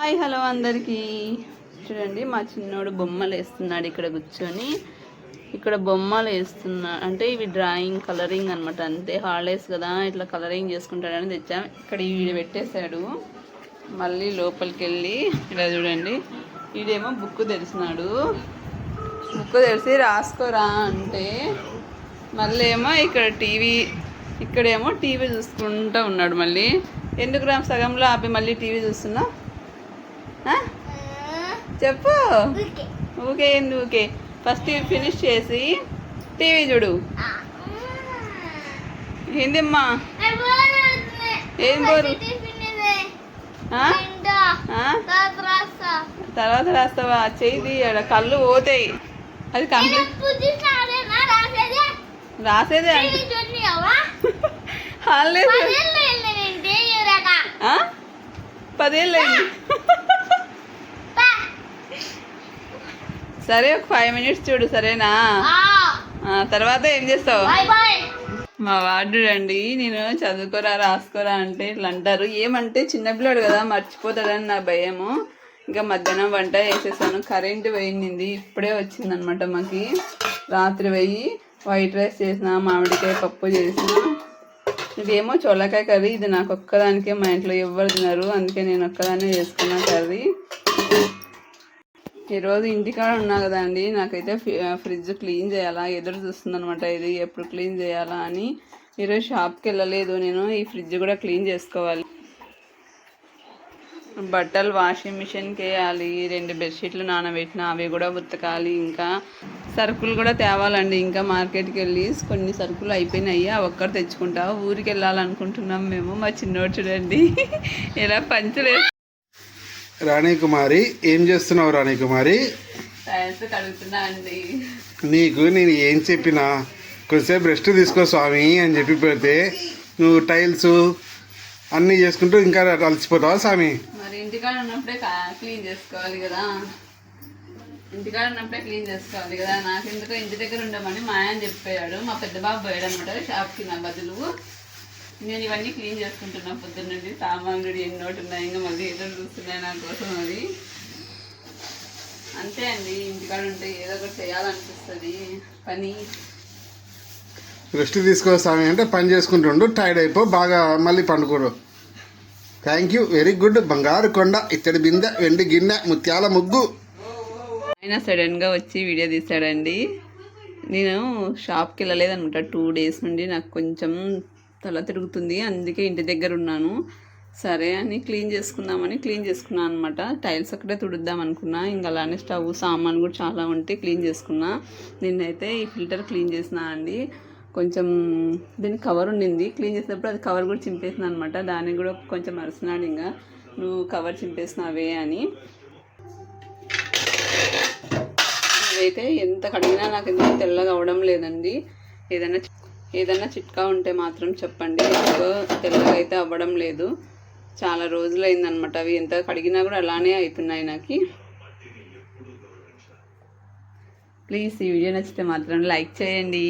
Hi hello అందరికీ. చూడండి మా చిన్నోడు బొమ్మలు వేస్తున్నాడు ఇక్కడ కూర్చొని. ఇక్కడ బొమ్మలు వేస్తున్నా అంటే ఇవి డ్రాయింగ్ కలరింగ్ అనమాట అంతే హాలిడేస్ కదా ఇట్లా కలరింగ్ చేసుకుంటాడని తెచ్చాం. ఇక్కడ వీడు పెట్టేశాడు. మళ్ళీ లోపలికి వెళ్ళి ఇలా చూడండి. వీడేమో బుక్ తెరిచినాడు. బుక్ తెరిచి రాసుకోరా అంటే మళ్ళీ ఏమో ఇక్కడ టీవీ ఇక్కడేమో టీవీ చూసుకుంటూ ఉన్నాడు మళ్ళీ. ఎందుకు రా సగంలో ఆపి మళ్ళీ టీవీ చూస్తున్నా? చెప్పు. ఊకే ఏంది ఊకే ఫస్ట్ ఫినిష్ చేసి టీవీ చూడు. ఏందమ్మా? ఏం బోరు? తర్వాత రాస్తావా? చేయి ఆడ కళ్ళు పోతాయి. అది కంప్లీట్ రాసేదే. ఆ? పదేళ్ళు సరే ఒక ఫైవ్ మినిట్స్ చూడు సరేనా? తర్వాత ఏం చేస్తావు? మా వార్డు అండి నేను చదువుకోరా రాసుకోరా అంటే ఇట్లా అంటారు. ఏమంటే చిన్నపిల్లాడు కదా మర్చిపోతాడని నా భయము. ఇంకా మధ్యాహ్నం వంట చేసేసాను. కరెంటు పోయింది ఇప్పుడే వచ్చిందనమాట మాకి. రాత్రి పోయి వైట్ రైస్ చేసిన మామిడికాయ పప్పు చేసిన. ఇదేమో చోలకాయ కర్రీ ఇది నాకు ఒక్కదానికే మా ఇంట్లో ఎవ్వరు తినరు అందుకే నేను ఒక్కదాన్నే చేసుకున్నా కర్రీ. ఈరోజు ఇంటికాడ ఉన్నా కదండి నాకైతే ఫ్రిడ్జ్ క్లీన్ చేయాలా ఎదురు చూస్తుంది అనమాట ఇది ఎప్పుడు క్లీన్ చేయాలా అని. ఈరోజు షాప్కి వెళ్ళలేదు నేను ఈ ఫ్రిడ్జ్ కూడా క్లీన్ చేసుకోవాలి. బట్టలు వాషింగ్ మిషన్కి వేయాలి రెండు బెడ్షీట్లు నానబెట్టిన అవి కూడా ఉతకాలి ఇంకా సరుకులు కూడా తేవాలండి. ఇంకా మార్కెట్కి వెళ్ళి కొన్ని సరుకులు అయిపోయినాయి అవి ఒక్కరు తెచ్చుకుంటా. ఊరికి వెళ్ళాలనుకుంటున్నాం మేము మా చిన్నోడు చూడండి ఇలా పంచలేదు రాణి కుమారి ఏం చేస్తున్నావు రాణి కుమారి నీకు నేను ఏం చెప్పినా? కొంచెంసేపు రెస్ట్ తీసుకో స్వామి అని చెప్పి పెడితే నువ్వు టైల్స్ అన్నీ చేసుకుంటూ ఇంకా అలసిపోతావా స్వామి? మరి ఇంటికాడ ఉన్నప్పుడే క్లీన్ చేసుకోవాలి కదా. ఇంటికాడ ఉన్నప్పుడే క్లీన్ చేసుకోవాలి కదా. నాకు ఎందుకో ఇంటి దగ్గర ఉండమని మా ఆయన చెప్పాడు. మా పెద్ద బాబు పోయాడు అనమాట షాప్కి నా బదులు. నేను ఇవన్నీ క్లీన్ చేసుకుంటున్నా పొద్దున్న నుండి సామాన్లు ఎన్నోటి ఉన్నాయి ఇంకా మళ్ళీ ఏదో చూస్తున్నాయి నా కోసం అది అంతే అండి ఇంటికాడ ఉంటే ఏదో ఒకటి చేయాలనిపిస్తుంది. పని. రెస్ట్ తీసుకో స్వామి అంటే పని చేసుకుంటుండు టైర్డ్ అయిపో బాగా మళ్ళీ పండుకోడు. థ్యాంక్ యూ వెరీ గుడ్ బంగారు కొండ ఇత్తడి బిందె వెండి గిన్నె ముత్యాల ముగ్గు. ఆయన సడన్గా వచ్చి వీడియో తీశాడండి నేను షాప్కి వెళ్ళలేదనమాట టూ డేస్ నుండి నాకు కొంచెం తల తిరుగుతుంది అందుకే ఇంటి దగ్గర ఉన్నాను. సరే అని క్లీన్ చేసుకుందామని క్లీన్ చేసుకున్నాను అనమాట టైల్స్ అక్కడే తుడుద్దాం అనుకున్నా. ఇంకా అలానే స్టవ్ సామాన్ కూడా చాలా ఉంటే క్లీన్ చేసుకున్నా. నిన్నైతే ఈ ఫిల్టర్ క్లీన్ చేసిన అండి. కొంచెం దీని కవర్ ఉండింది. క్లీన్ చేసినప్పుడు అది కవర్ కూడా చింపేసిన అనమాట దానికి కూడా కొంచెం అరిసినాడు ఇంకా. నువ్వు కవర్ చింపేసినావే అని. అయితే ఎంత కడిగినా నాకు ఎందుకు తెల్లగా అవడం లేదండి. ఏదైనా ఏదైనా చిట్కా ఉంటే మాత్రం చెప్పండి. ఎక్కువ తెల్లగా అయితే అవ్వడం లేదు. చాలా రోజులు అయిందనమాట అవి ఎంత కడిగినా కూడా అలానే అవుతున్నాయి నాకు. ప్లీజ్ ఈ వీడియో నచ్చితే మాత్రం లైక్ చేయండి.